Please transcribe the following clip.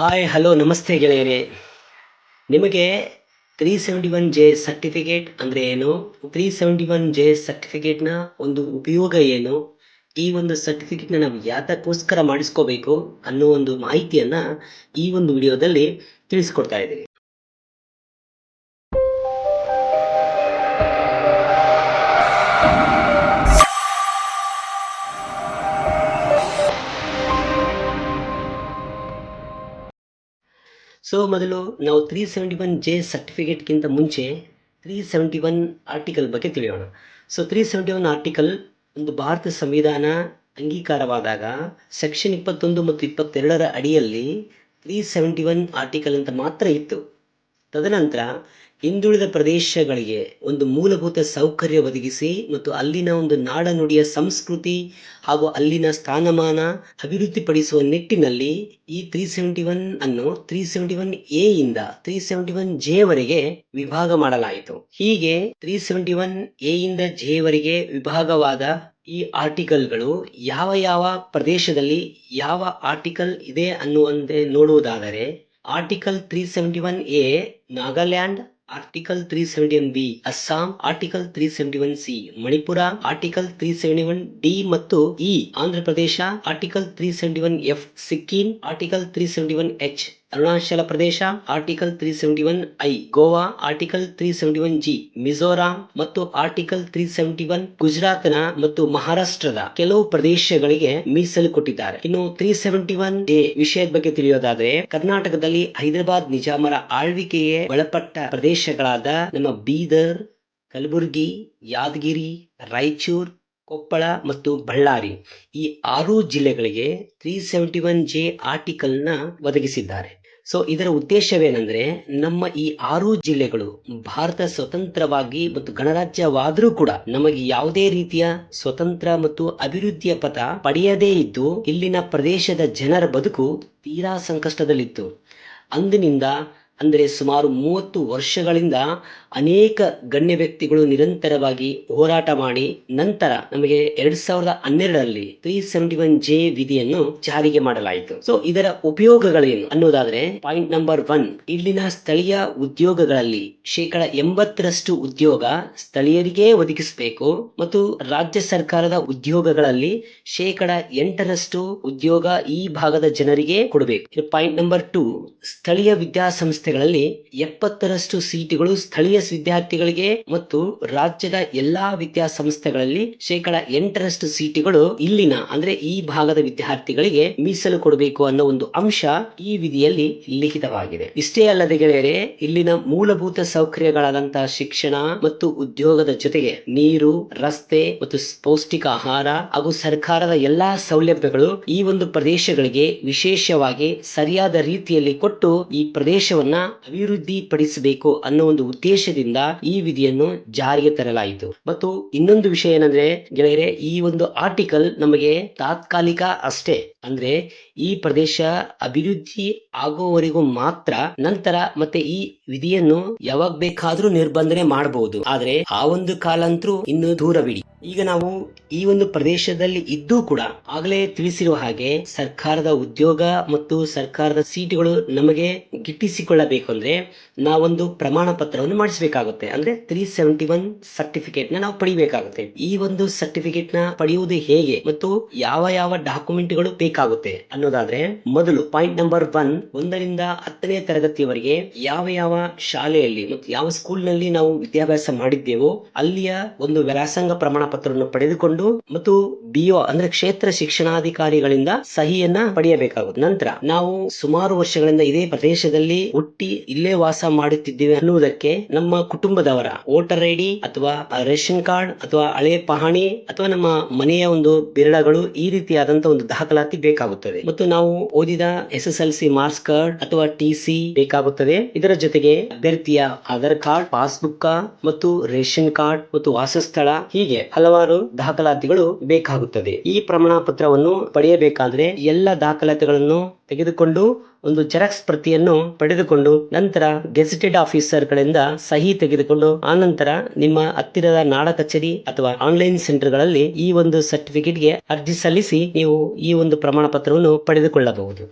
Hi hello ನಮಸ್ತೆ ಗೆಳೆಯರೇ. ನಿಮಗೆ three seventy one J certificate ಅಂದರೆ ಏನು? ತ್ರೀ ಸೆವೆಂಟಿ ಒನ್ ಜೆ ಸರ್ಟಿಫಿಕೇಟ್ನ ಒಂದು ಉಪಯೋಗ ಏನು? ಈ ಒಂದು ಸರ್ಟಿಫಿಕೇಟ್ನ ನಾವು ಯಾತಕ್ಕೋಸ್ಕರ ಮಾಡಿಸ್ಕೋಬೇಕು ಅನ್ನೋ ಒಂದು ಮಾಹಿತಿಯನ್ನು ಈ ಒಂದು ವಿಡಿಯೋದಲ್ಲಿ ತಿಳಿಸ್ಕೊಡ್ತಾ ಇದ್ದೀವಿ. ಸೊ ಮೊದಲು ನಾವು ತ್ರೀ ಸೆವೆಂಟಿ ಒನ್ ಜೆ ಸರ್ಟಿಫಿಕೇಟ್ಗಿಂತ ಮುಂಚೆ ತ್ರೀ ಸೆವೆಂಟಿ ಒನ್ ಆರ್ಟಿಕಲ್ ಬಗ್ಗೆ ತಿಳಿಯೋಣ. So three seventy one article ಒಂದು ಭಾರತ ಸಂವಿಧಾನ ಅಂಗೀಕಾರವಾದಾಗ ಸೆಕ್ಷನ್ ಇಪ್ಪತ್ತೊಂದು ಮತ್ತು ಇಪ್ಪತ್ತೆರಡರ ಅಡಿಯಲ್ಲಿ ತ್ರೀ ಸೆವೆಂಟಿ ಒನ್ ಆರ್ಟಿಕಲ್ ಅಂತ ಮಾತ್ರ ಇತ್ತು. ತದನಂತರ ಹಿಂದುಳಿದ ಪ್ರದೇಶಗಳಿಗೆ ಒಂದು ಮೂಲಭೂತ ಸೌಕರ್ಯ ಒದಗಿಸಿ ಮತ್ತು ಅಲ್ಲಿನ ಒಂದು ನಾಡನುಡಿಯ ಸಂಸ್ಕೃತಿ ಹಾಗೂ ಅಲ್ಲಿನ ಸ್ಥಾನಮಾನ ಅಭಿವೃದ್ಧಿಪಡಿಸುವ ನಿಟ್ಟಿನಲ್ಲಿ ಈ ತ್ರೀ ಸೆವೆಂಟಿ ಒನ್ ಅನ್ನು ತ್ರೀ ಸೆವೆಂಟಿ ಒನ್ ಎ ಇಂದ ತ್ರೀ ಸೆವೆಂಟಿ ಒನ್ ಜೆ ವರೆಗೆ ವಿಭಾಗ ಮಾಡಲಾಯಿತು. ಹೀಗೆ ತ್ರೀ ಸೆವೆಂಟಿ ಒನ್ ಎ ಇಂದ ಜೆ ವರೆಗೆ ವಿಭಾಗವಾದ ಈ ಆರ್ಟಿಕಲ್ಗಳು ಯಾವ ಯಾವ ಪ್ರದೇಶದಲ್ಲಿ ಯಾವ ಆರ್ಟಿಕಲ್ ಇದೆ ಅನ್ನುವಂತೆ ನೋಡುವುದಾದರೆ article three seventy one A Nagaland article three seventy one B Assam article three seventy one C Manipur article three seventy one D ಮತ್ತು E Andhra Pradesh article three seventy one F Sikkim article three seventy one H Arunachal Pradesh article three seventy one I Goa article three seventy one G Mizoram ಮತ್ತು article three seventy one ಗುಜರಾತ್ನ ಮತ್ತು ಮಹಾರಾಷ್ಟ್ರದ ಕೆಲವು ಪ್ರದೇಶಗಳಿಗೆ ಮೀಸಲು ಕೊಟ್ಟಿದ್ದಾರೆ. ಇನ್ನು three seventy one A ವಿಷಯದ ಬಗ್ಗೆ ತಿಳಿಯೋದಾದ್ರೆ, ಕರ್ನಾಟಕದಲ್ಲಿ ಹೈದರಾಬಾದ್ ನಿಜಾಮರ ಆಳ್ವಿಕೆಗೆ ಒಳಪಟ್ಟ ಪ್ರದೇಶಗಳಾದ ನಮ್ಮ ಬೀದರ್, ಕಲಬುರಗಿ, ಯಾದಗಿರಿ, ರಾಯಚೂರ್, ಕೊಪ್ಪಳ ಮತ್ತು ಬಳ್ಳಾರಿ ಈ ಆರು ಜಿಲ್ಲೆಗಳಿಗೆ ತ್ರೀ ಸೆವೆಂಟಿ ಒನ್ ಜೆ ಆರ್ಟಿಕಲ್ನ ಒದಗಿಸಿದ್ದಾರೆ. ಸೊ ಇದರ ಉದ್ದೇಶವೇನೆಂದರೆ ನಮ್ಮ ಈ ಆರು ಜಿಲ್ಲೆಗಳು ಭಾರತ ಸ್ವತಂತ್ರವಾಗಿ ಮತ್ತು ಗಣರಾಜ್ಯವಾದರೂ ಕೂಡ ನಮಗೆ ಯಾವುದೇ ರೀತಿಯ ಸ್ವತಂತ್ರ ಮತ್ತು ಅಭಿವೃದ್ಧಿಯ ಪಥ ಪಡೆಯದೇ ಇದ್ದು, ಇಲ್ಲಿನ ಪ್ರದೇಶದ ಜನರ ಬದುಕು ತೀರಾ ಸಂಕಷ್ಟದಲ್ಲಿತ್ತು. ಅಂದಿನಿಂದ ಅಂದರೆ ಸುಮಾರು ಮೂವತ್ತು ವರ್ಷಗಳಿಂದ ಅನೇಕ ಗಣ್ಯ ವ್ಯಕ್ತಿಗಳು ನಿರಂತರವಾಗಿ ಹೋರಾಟ ಮಾಡಿ ನಂತರ ನಮಗೆ ಎರಡ್ ಸಾವಿರದ ಹನ್ನೆರಡರಲ್ಲಿ ತ್ರೀ ಸೆವೆಂಟಿ ಒನ್ ಜೆ ವಿಧಿಯನ್ನು ಜಾರಿಗೆ ಮಾಡಲಾಯಿತು. ಸೊ ಇದರ ಉಪಯೋಗಗಳೇನು ಅನ್ನೋದಾದ್ರೆ ಪಾಯಿಂಟ್ ನಂಬರ್ ಒನ್ ಇಲ್ಲಿನ ಸ್ಥಳೀಯ ಉದ್ಯೋಗಗಳಲ್ಲಿ ಶೇಕಡ ಎಂಬತ್ತರಷ್ಟು ಉದ್ಯೋಗ ಸ್ಥಳೀಯರಿಗೆ ಒದಗಿಸಬೇಕು ಮತ್ತು ರಾಜ್ಯ ಸರ್ಕಾರದ ಉದ್ಯೋಗಗಳಲ್ಲಿ ಶೇಕಡ ಎಂಟರಷ್ಟು ಉದ್ಯೋಗ ಈ ಭಾಗದ ಜನರಿಗೆ ಕೊಡಬೇಕು. ಪಾಯಿಂಟ್ ನಂಬರ್ ಟು ಸ್ಥಳೀಯ ವಿದ್ಯಾಸಂಸ್ಥೆಗಳಲ್ಲಿ ಎಪ್ಪತ್ತರಷ್ಟು ಸೀಟುಗಳು ಸ್ಥಳೀಯ ವಿದ್ಯಾರ್ಥಿಗಳಿಗೆ ಮತ್ತು ರಾಜ್ಯದ ಎಲ್ಲಾ ವಿದ್ಯಾಸಂಸ್ಥೆಗಳಲ್ಲಿ ಶೇಕಡ ಎಂಟರಷ್ಟು ಸೀಟುಗಳು ಇಲ್ಲಿನ, ಅಂದ್ರೆ ಈ ಭಾಗದ ವಿದ್ಯಾರ್ಥಿಗಳಿಗೆ ಮೀಸಲು ಕೊಡಬೇಕು ಅನ್ನೋ ಒಂದು ಅಂಶ ಈ ವಿಧಿಯಲ್ಲಿ ಲಿಖಿತವಾಗಿದೆ. ಇಷ್ಟೇ ಅಲ್ಲದೆ ಗೆಳೆಯರೆ, ಇಲ್ಲಿನ ಮೂಲಭೂತ ಸೌಕರ್ಯಗಳಾದಂತಹ ಶಿಕ್ಷಣ ಮತ್ತು ಉದ್ಯೋಗದ ಜೊತೆಗೆ ನೀರು, ರಸ್ತೆ ಮತ್ತು ಪೌಷ್ಟಿಕ ಆಹಾರ ಹಾಗೂ ಸರ್ಕಾರದ ಎಲ್ಲಾ ಸೌಲಭ್ಯಗಳು ಈ ಒಂದು ಪ್ರದೇಶಗಳಿಗೆ ವಿಶೇಷವಾಗಿ ಸರಿಯಾದ ರೀತಿಯಲ್ಲಿ ಕೊಟ್ಟು ಈ ಪ್ರದೇಶವನ್ನ ಅಭಿವೃದ್ಧಿ ಪಡಿಸಬೇಕು ಅನ್ನೋ ಒಂದು ಉದ್ದೇಶದಿಂದ ಈ ವಿಧಿಯನ್ನು ಜಾರಿಗೆ ತರಲಾಯಿತು. ಮತ್ತು ಇನ್ನೊಂದು ವಿಷಯ ಏನಂದ್ರೆ ಗೆಳೆಯರೆ, ಈ ಒಂದು ಆರ್ಟಿಕಲ್ ನಮಗೆ ತಾತ್ಕಾಲಿಕ ಅಷ್ಟೇ. ಅಂದ್ರೆ ಈ ಪ್ರದೇಶ ಅಭಿವೃದ್ಧಿ ಆಗುವವರೆಗೂ ಮಾತ್ರ ನಂತರ ಮತ್ತೆ ಈ ವಿಧಿಯನ್ನು ಯಾವಾಗ ಬೇಕಾದ್ರೂ ನಿರ್ಬಂಧನೆ ಮಾಡಬಹುದು ಆದ್ರೆ ಆ ಒಂದು ಕಾಲ ಅಂತೂ ಇನ್ನು ದೂರವಿಡಿ ಈಗ ನಾವು ಈ ಒಂದು ಪ್ರದೇಶದಲ್ಲಿ ಇದ್ದೂ ಕೂಡ ಆಗಲೇ ತಿಳಿಸಿರುವ ಹಾಗೆ ಸರ್ಕಾರದ ಉದ್ಯೋಗ ಮತ್ತು ಸರ್ಕಾರದ ಸೀಟುಗಳು ನಮಗೆ ಗಿಟ್ಟಿಸಿಕೊಳ್ಳಬೇಕು ಅಂದ್ರೆ ನಾವೊಂದು ಪ್ರಮಾಣ ಪತ್ರವನ್ನು ಮಾಡಿಸಬೇಕಾಗುತ್ತೆ. ಅಂದ್ರೆ ತ್ರೀ ಸೆವೆಂಟಿ ಒನ್ ಸರ್ಟಿಫಿಕೇಟ್ನ ನಾವು ಪಡಿಬೇಕಾಗುತ್ತೆ. ಈ ಒಂದು ಸರ್ಟಿಫಿಕೇಟ್ನ ಪಡೆಯುವುದು ಹೇಗೆ ಮತ್ತು ಯಾವ ಯಾವ ಡಾಕ್ಯುಮೆಂಟ್ಗಳು ಬೇಕಾಗುತ್ತೆ. ಅನ್ನೋದಾದ್ರೆ, ಮೊದಲು ಪಾಯಿಂಟ್ ನಂಬರ್ ಒನ್ ಒಂದರಿಂದ ಹತ್ತನೇ ತರಗತಿಯವರೆಗೆ ಯಾವ ಯಾವ ಶಾಲೆಯಲ್ಲಿ ಯಾವ ಸ್ಕೂಲ್ನಲ್ಲಿ ನಾವು ವಿದ್ಯಾಭ್ಯಾಸ ಮಾಡಿದ್ದೇವೋ, ಅಲ್ಲಿಯ ಒಂದು ವ್ಯಾಸಂಗ ಪ್ರಮಾಣ ಪತ್ರವನ್ನು ಪಡೆದುಕೊಂಡು ಮತ್ತು ಬಿಒ ಅಂದ್ರೆ ಕ್ಷೇತ್ರ ಶಿಕ್ಷಣಾಧಿಕಾರಿಗಳಿಂದ ಸಹಿಯನ್ನ ಪಡೆಯಬೇಕಾಗುತ್ತೆ. ನಂತರ ನಾವು ಸುಮಾರು ವರ್ಷಗಳಿಂದ ಇದೇ ಪ್ರದೇಶದಲ್ಲಿ ಹುಟ್ಟಿ ಇಲ್ಲೇ ವಾಸ ಮಾಡುತ್ತಿದ್ದೇವೆ ಅನ್ನುವುದಕ್ಕೆ ನಮ್ಮ ಕುಟುಂಬದವರ ವೋಟರ್ ಐ ಡಿ ಅಥವಾ ರೇಷನ್ ಕಾರ್ಡ್ ಅಥವಾ ಹಳೆ ಪಹಣಿ ಅಥವಾ ನಮ್ಮ ಮನೆಯ ಒಂದು ಬಿರಳಗಳು ಈ ರೀತಿಯಾದಂತಹ ಒಂದು ದಾಖಲಾತಿ ಬೇಕಾಗುತ್ತದೆ. ಮತ್ತು ನಾವು ಓದಿದ S S L C marks card ಅಥವಾ ಟಿ ಸಿ ಬೇಕಾಗುತ್ತದೆ. ಇದರ ಜೊತೆಗೆ ಅಭ್ಯರ್ಥಿಯ ಆಧಾರ್ ಕಾರ್ಡ್, ಪಾಸ್ಬುಕ್ ಮತ್ತು ರೇಷನ್ ಕಾರ್ಡ್ ಮತ್ತು ವಾಸಸ್ಥಳ, ಹೀಗೆ ಹಲವಾರು ದಾಖಲಾತಿಗಳು ಬೇಕಾಗುತ್ತದೆ. ಈ ಪ್ರಮಾಣ ಪತ್ರವನ್ನು ಪಡೆಯಬೇಕಾದ್ರೆ ಎಲ್ಲ ದಾಖಲಾತಿಗಳನ್ನು ತೆಗೆದುಕೊಂಡು ಒಂದು ಜೆರಾಕ್ಸ್ ಪ್ರತಿಯನ್ನು ಪಡೆದುಕೊಂಡು ನಂತರ ಗೆಜೆಟೆಡ್ ಆಫೀಸರ್ಗಳಿಂದ ಸಹಿ ತೆಗೆದುಕೊಂಡು ಆನಂತರ ನಂತರ ನಿಮ್ಮ ಹತ್ತಿರದ ನಾಡ ಕಚೇರಿ ಅಥವಾ ಆನ್ಲೈನ್ ಸೆಂಟರ್ಗಳಲ್ಲಿ ಈ ಒಂದು ಸರ್ಟಿಫಿಕೇಟ್ಗೆ ಅರ್ಜಿ ಸಲ್ಲಿಸಿ ನೀವು ಈ ಒಂದು ಪ್ರಮಾಣ ಪತ್ರವನ್ನು ಪಡೆದುಕೊಳ್ಳಬಹುದು.